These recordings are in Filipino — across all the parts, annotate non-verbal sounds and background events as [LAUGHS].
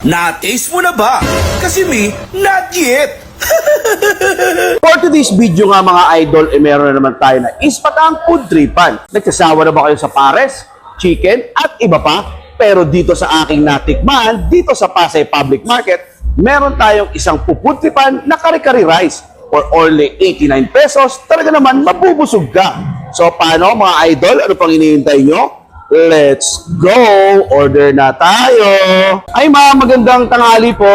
Na-taste mo na ba? Kasi me, not yet. [LAUGHS] For today's video nga mga idol, eh meron na naman tayo na ispatang food tripan. Nagsasawa na ba kayo sa pares, chicken, at iba pa? Pero dito sa aking natikman, dito sa Pasay Public Market, meron tayong isang puputripan na kare-kare rice for only 89 pesos. Talaga naman, mabubusog ka. So paano mga idol? Ano pang hinihintay nyo? Let's go! Order na tayo! Ay ma'am, magandang tanghali po.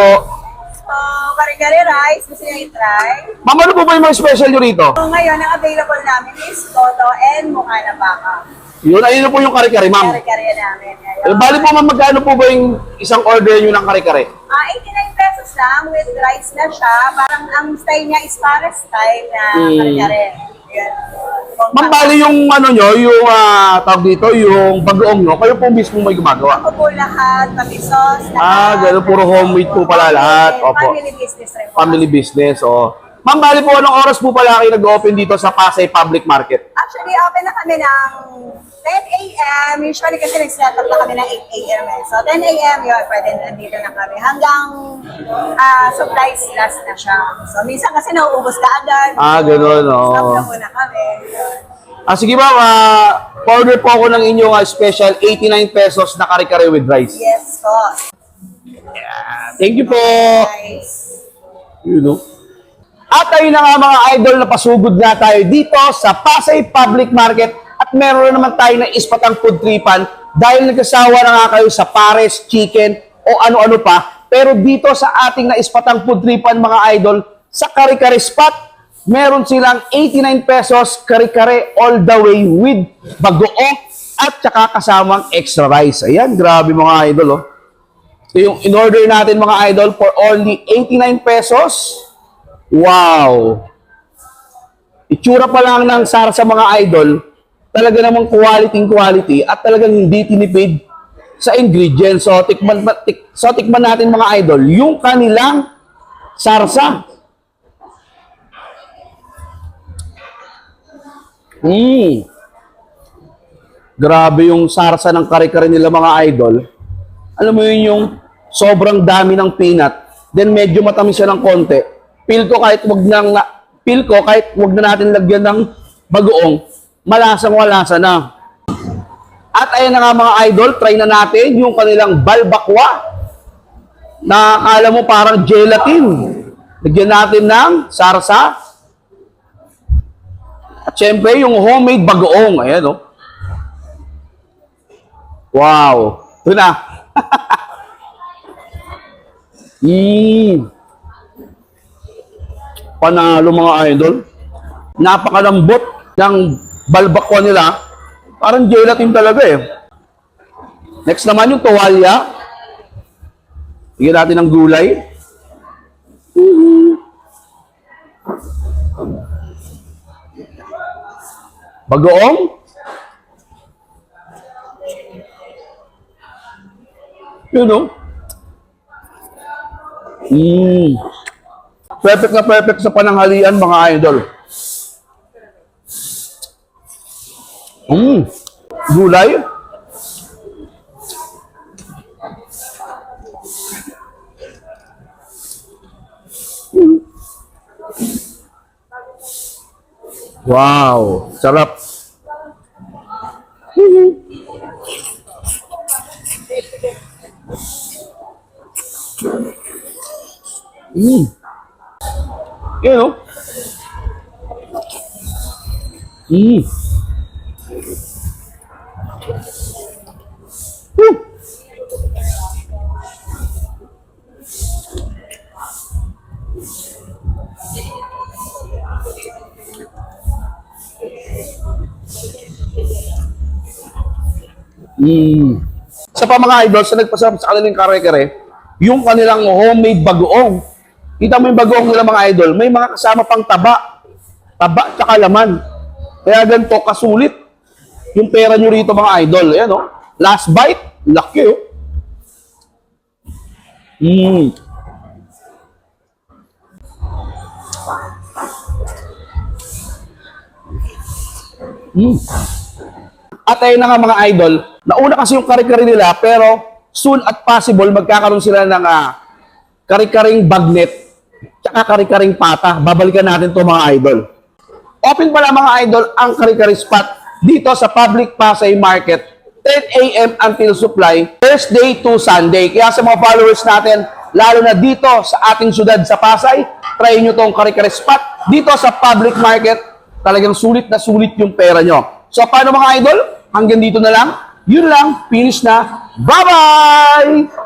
So, kare-kare rice, gusto niyo i-try? Ma'am, ano po ba yung mga special nyo rito? So, ngayon, ang available namin is Toto and mukha na baka. Yun, ayun na po yung kare-kare, ma'am. Kare-kare namin. Eh, Ngayon. bali po ma'am, magkano po ba yung isang order nyo ng kare-kare? Ah, 89 pesos lang with rice na siya. Parang ang style niya is para style na Hmm. kare-kare. Yan. Ma'am, bali yung ano nyo, yung uh, tawag dito, yung bagoong nyo, kayo po mismo may gumagawa. Ako po lahat, pati sauce, Ah, lahat. ganun, puro homemade po pala lahat. Opo. Family business rin po. Family business, oh. Ma'am, bali po, anong oras po pala kayo nag-open dito sa Pasay Public Market? Actually, open na kami ng 10 a.m. Usually kasi nag-start up na kami ng 8 a.m. Eh. So, 10 a.m. yun, pwede nandito na kami. Hanggang ah, supplies last na siya. So, minsan kasi nauubos ka agad. Ah, ganun, Stop oh. na muna kami. Ah, sige ma'am, ah, order po ako ng inyong ah, special 89 pesos na kare-kare with rice. Yes, po. Thank you po. Guys. You know. At ayun na nga mga idol na pasugod na tayo dito sa Pasay Public Market at meron na naman tayo na ispatang food tripan dahil nagkasawa na nga kayo sa pares, chicken o ano-ano pa. Pero dito sa ating na ispatang food tripan mga idol, sa kare-kare spot, meron silang 89 pesos kare-kare all the way with bagoong at saka kasamang extra rice. Ayan, grabe mga idol oh. So yung in-order natin mga idol for only 89 pesos. Wow! Itsura pa lang ng sara sa mga idol, talaga namang quality quality at talagang hindi tinipid sa ingredients. So tikman, tik, so tikman natin mga idol, yung kanilang sarsa. Mm. Grabe yung sarsa ng kare-kare nila mga idol. Alam mo yun yung sobrang dami ng peanut, then medyo matamis siya ng konti. Feel ko kahit wag nang na, feel ko kahit wag na natin lagyan ng bagoong, malasang malasa na. At ayan na nga mga idol, try na natin yung kanilang balbakwa na akala mo parang gelatin. Lagyan natin ng sarsa. At syempre, yung homemade bagoong. Ayan, oh. Wow. Ito na. [LAUGHS] mm. Panalo mga idol. Napakalambot ng balbakwa nila. Parang gelatin talaga eh. Next naman yung tuwalya. Bigyan natin ng gulay. Bagoong. Yun know? Mm. Perfect na perfect sa pananghalian mga idol. Mm. Gulay. Wow, sarap. Mm. Yun, no? Mm. Woo! Mm. Sa pa mga idols na nagpasarap sa kanilang kare-kare, yung kanilang homemade bagoong. Kita mo yung bagoong nila mga idol, may mga kasama pang taba. Taba tsaka laman. Kaya ganito kasulit yung pera nyo rito mga idol. Ayan oh. Last bite, laki oh. Mm. Mm. At ayun na nga mga idol, nauna kasi yung kare-kare nila pero soon at possible magkakaroon sila ng ah, kari-karing bagnet tsaka kari-karing pata. Babalikan natin to mga idol. Open pala mga idol ang kari-kari spot dito sa Public Pasay Market 10 a.m. until supply Thursday to Sunday. Kaya sa mga followers natin, lalo na dito sa ating syudad sa Pasay, try nyo tong kari-kari spot dito sa Public Market. Talagang sulit na sulit yung pera nyo. So paano mga idol? Hanggang dito na lang. Yun lang. Finish na. Bye-bye!